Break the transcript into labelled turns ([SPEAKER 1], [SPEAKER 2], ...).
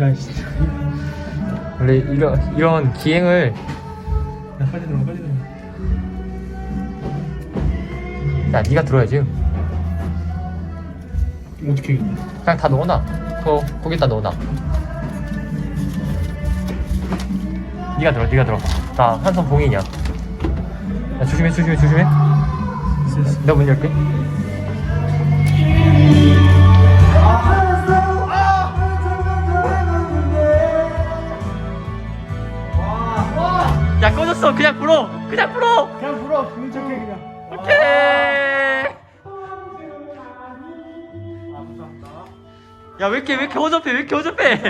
[SPEAKER 1] 지랄 진짜.
[SPEAKER 2] 원래 이런 이런 기행을
[SPEAKER 1] 야 빨리 들어 빨리 들어.
[SPEAKER 2] 야 네가 들어야지.
[SPEAKER 1] 어떻게?
[SPEAKER 2] 그냥 다 넣어놔. 거 거기다 넣어놔. 네가 들어, 네가 들어. 나 한 손 봉인이야. 야 조심해, 조심해, 조심해. 내가 문 열게. 야 꺼졌어. 그냥 불어. 그냥 불어.
[SPEAKER 1] 그냥 불어. 부는 척해 그냥.
[SPEAKER 2] 오케이. 야 왜 이렇게 왜 이렇게 허접해? 왜 이렇게 허접해?